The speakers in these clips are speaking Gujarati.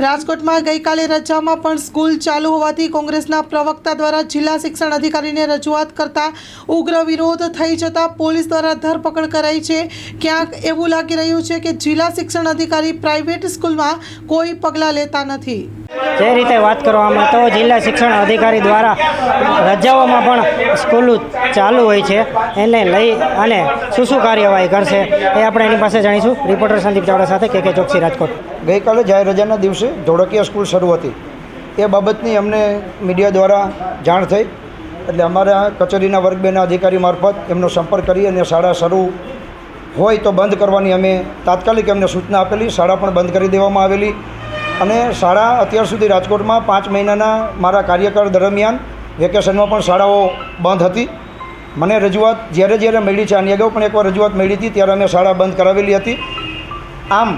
રાજકોટમાં ગઈકાલે રજામાં પણ સ્કૂલ ચાલુ હોવાથી કોંગ્રેસના પ્રવક્તા દ્વારા જિલ્લા શિક્ષણ અધિકારીને રજૂઆત કરતા ઉગ્ર વિરોધ થઈ જતાં પોલીસ દ્વારા ધરપકડ કરાઈ છે. ક્યાંક એવું લાગી રહ્યું છે કે જિલ્લા શિક્ષણ અધિકારી પ્રાઇવેટ સ્કૂલમાં કોઈ પગલાં લેતા નથી. જે રીતે વાત કરવામાં તો જિલ્લા શિક્ષણ અધિકારી દ્વારા રજાઓમાં પણ સ્કૂલો ચાલુ હોય છે. એને લઈ અને શું શું કાર્યવાહી કરશે એ આપણે એની પાસે જાણીશું. રિપોર્ટર સંદીપ ચાવડા સાથે કે કે ચોકસી રાજકોટ. ગઈકાલે જાહેર રજાના દિવસે ધોળકિયા સ્કૂલ શરૂ હતી. એ બાબતની અમને મીડિયા દ્વારા જાણ થઈ. એટલે અમારા કચેરીના વર્ગ બેના અધિકારી મારફત એમનો સંપર્ક કરી અને શાળા શરૂ હોય તો બંધ કરવાની અમે તાત્કાલિક એમને સૂચના આપેલી. શાળા પણ બંધ કરી દેવામાં આવેલી. અને શાળા અત્યાર સુધી રાજકોટમાં પાંચ મહિનાના મારા કાર્યકાળ દરમિયાન વેકેશનમાં પણ શાળાઓ બંધ હતી. મને રજૂઆત જ્યારે જ્યારે મળી છે આની અગાઉ પણ એકવાર રજૂઆત મળી હતી, ત્યારે અમે શાળા બંધ કરાવેલી હતી. આમ,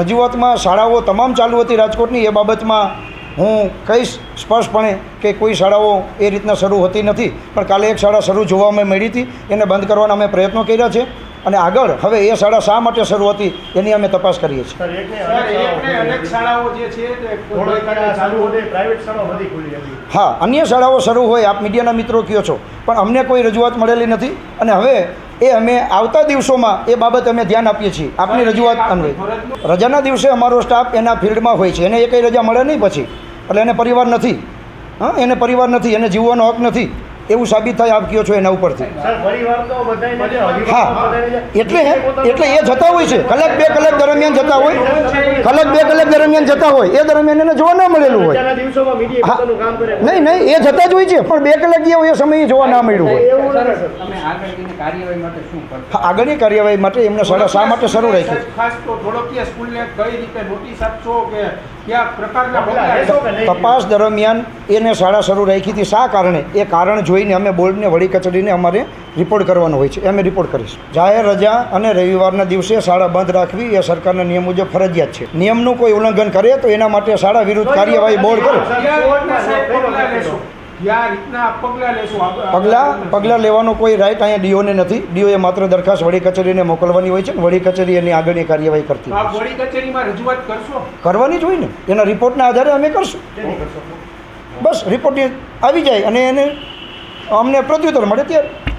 રજૂઆતમાં શાળાઓ તમામ ચાલુ હતી રાજકોટની, એ બાબતમાં હું કહીશ સ્પષ્ટપણે કે કોઈ શાળાઓ એ રીતના શરૂ હોતી નથી. પણ કાલે એક શાળા શરૂ જોવામાં મળી હતી, એને બંધ કરવાના અમે પ્રયત્નો કર્યા છે. અને આગળ હવે એ શાળા શા માટે શરૂ હતી એની અમે તપાસ કરીએ છીએ. સર એકને એકને અનેક શાળાઓ જે છે તે થોડા ચાલુ હતી પ્રાઇવેટ શાળાઓ બધી ખુલી હતી હા અન્ય શાળાઓ શરૂ હોય આપ મીડિયાના મિત્રો કહો છો. પણ અમને કોઈ રજૂઆત મળેલી નથી. અને હવે એ અમે આવતા દિવસોમાં એ બાબત અમે ધ્યાન આપીએ છીએ. આપની રજૂઆત અન્વય. રજાના દિવસે અમારો સ્ટાફ એના ફિલ્ડમાં હોય છે. એને એ કંઈ રજા મળે નહીં પછી. એટલે એને પરિવાર નથી. હા એને પરિવાર નથી. એને જીવવાનો હક નથી. એવું સાબિત થાય આપ કહો છો એના ઉપરથી? હા. એટલે એટલે એ જતા હોય છે. કલાક બે કલાક દરમિયાન જતા હોય. કલાક બે કલાક દરમિયાન જતા હોય. એ દરમિયાન એને જોવા ના મળેલું હોય. રજાના દિવસોમાં મીડિયા હા. પોતાનું કામ કરે. નહીં નહીં એ જતા જ હોય છે. પણ બે કલાક એ સમયે જોવા ના મળ્યું હોય. આગળની કાર્યવાહી માટે શું કરશો? હા, આગળની કાર્યવાહી માટે એમને શા માટે શરૂ રાખી છે? ખાસ તો ધોળકિયા સ્કૂલને કઈ રીતે નોટિસ આપશો કે કયા પ્રકારના પગલાં પગલાં લેશો કે નહીં? તપાસ દરમિયાન એને શાળા શરૂ રાખી હતી. શા કારણે? એ કારણ જોઈને અમે બોર્ડને વડી કચેરીને અમારે રિપોર્ટ કરવાનો હોય છે. એ અમે રિપોર્ટ કરીશું. જાહેર રજા અને રવિવારના દિવસે શાળા બંધ રાખવી એ સરકારના નિયમ મુજબ ફરજિયાત છે. નિયમનું કોઈ ઉલ્લંઘન કરે તો એના માટે શાળા વિરુદ્ધ કાર્યવાહી બોર્ડ કરે. પગલાં પગલાં લેવાનો કોઈ રાઈટ અહીંયા ડીઓને નથી. ડીઓએ માત્ર દરખાસ્ત વડી કચેરીને મોકલવાની હોય છે ને વડી કચેરી એની આગળની કાર્યવાહી કરતી. વડી કચેરીમાં રજૂઆત કરશો? કરવાની જ હોય ને. એના રિપોર્ટના આધારે અમે કરશું. બસ રિપોર્ટ આવી જાય અને એને અમને પ્રત્યુત્તર મળે ત્યારે